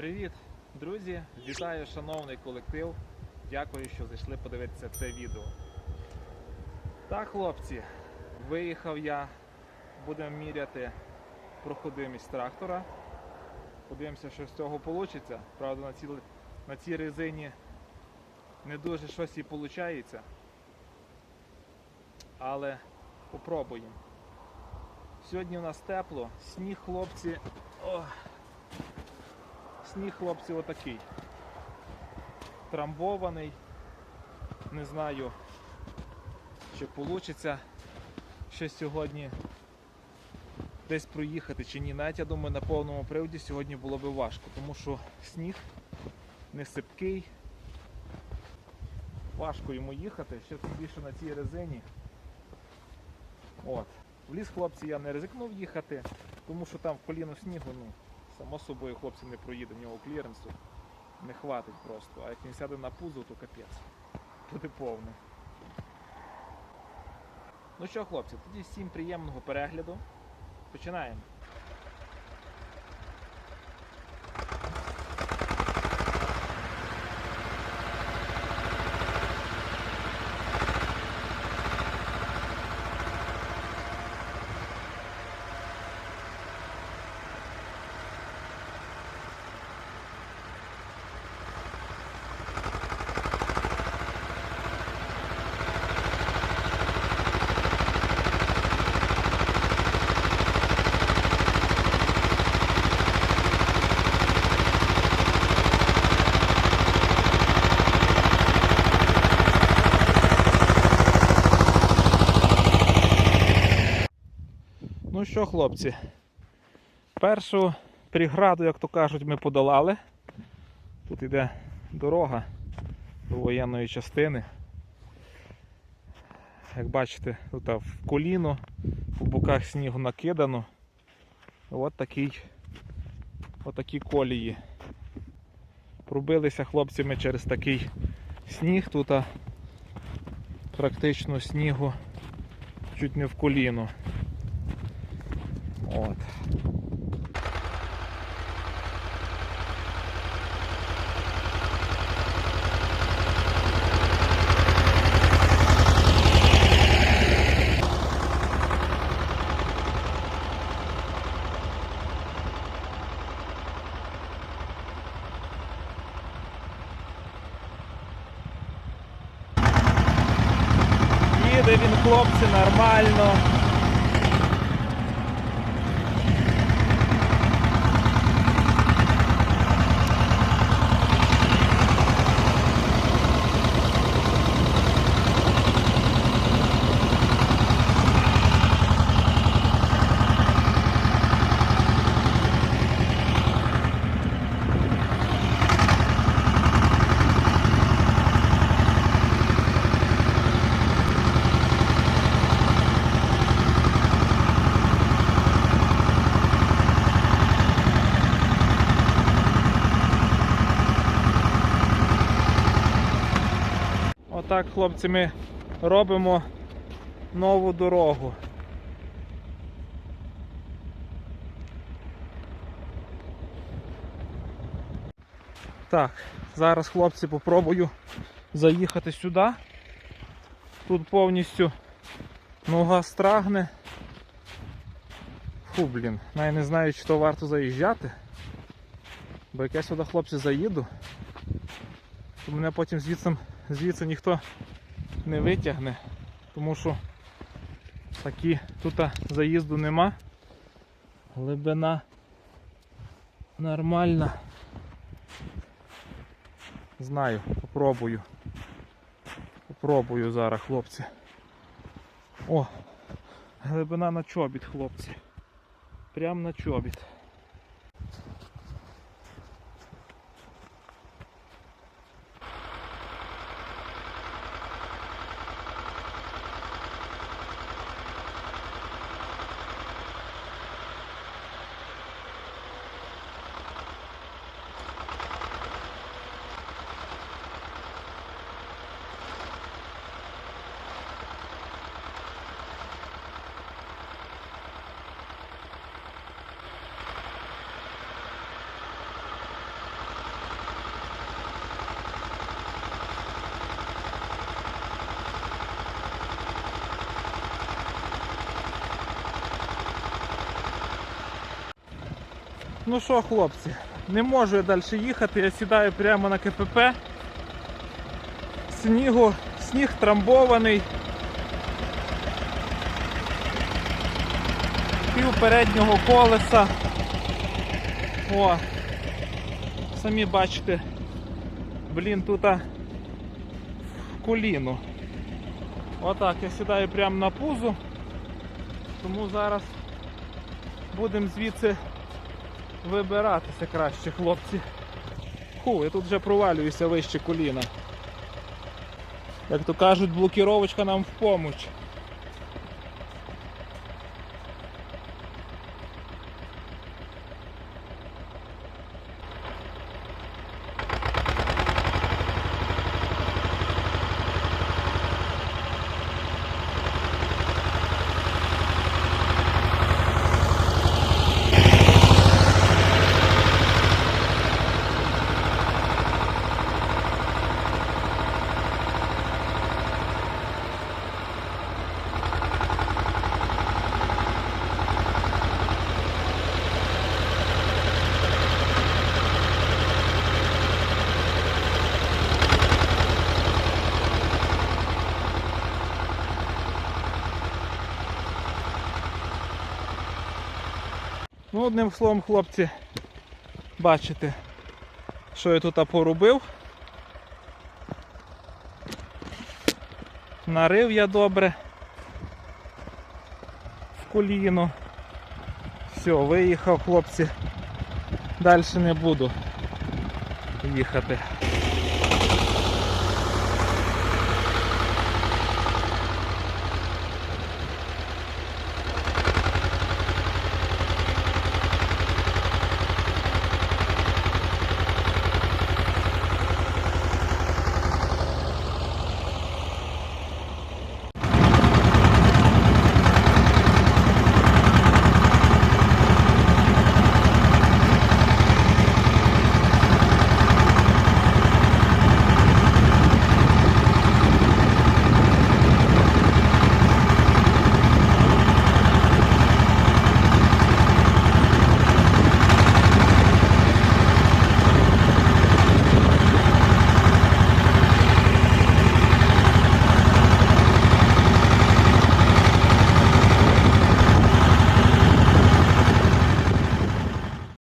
Привіт, друзі! Вітаю шановний колектив. Дякую, що зайшли подивитися це відео. Так, хлопці, виїхав я. Будемо міряти проходимість трактора. Подивимося, що з цього вийде. Правда, на цій, на цій резині не дуже щось і виходить. Але попробуємо. Сьогодні у нас тепло, сніг, хлопці. Ох. Сніг, хлопці, отакий. Трамбований. Не знаю, чи вийде ще сьогодні десь проїхати чи ні. Навіть я думаю, на повному приводі сьогодні було би важко, тому що сніг не сипкий. Важко йому їхати, ще тим більше на цій резині. От. В ліс хлопці я не ризикнув їхати, тому що там в коліну снігу, ну, само собою хлопці не проїде, в нього кліренсу не хватить просто. А як він сяде на пузо, то капець. Буде повне. Ну що, хлопці, тоді всім приємного перегляду. Починаємо. Ну що, хлопці, першу преграду, як то кажуть, ми подолали. Тут йде дорога до воєнної частини. Як бачите, тут в коліно, по боках снігу накидано. От такий, от такі колії. Пробилися хлопцями через такий сніг. Тут практично снігу чуть не в коліно. От. Їде він, хлопці, нормально. Отак, хлопці, ми робимо нову дорогу. Так, зараз хлопці попробую заїхати сюди. Тут повністю нога страгне. Фу, блін, навіть не знаю, чи то варто заїжджати. Бо як я сюди хлопці заїду, то мене потім звідси звідси ніхто не витягне, тому що такі тут заїзду нема. Глибина нормальна. Знаю, попробую. Попробую зараз, хлопці. О, глибина на чобіт, хлопці. Прям на чобіт. Ну що, хлопці, не можу я далі їхати, я сідаю прямо на КПП. Снігу, сніг трамбований. Пів переднього колеса. О, самі бачите, блін, тут в коліну. Отак, я сідаю прямо на пузу, тому зараз будемо звідси вибиратися краще, хлопці. Ху, я тут вже провалююся вище коліна. Як то кажуть, блокіровочка нам в помощь. Ну, одним словом, хлопці, бачите, що я тут поробив. Нарив я добре в коліно. Все, виїхав, хлопці. Далі не буду їхати.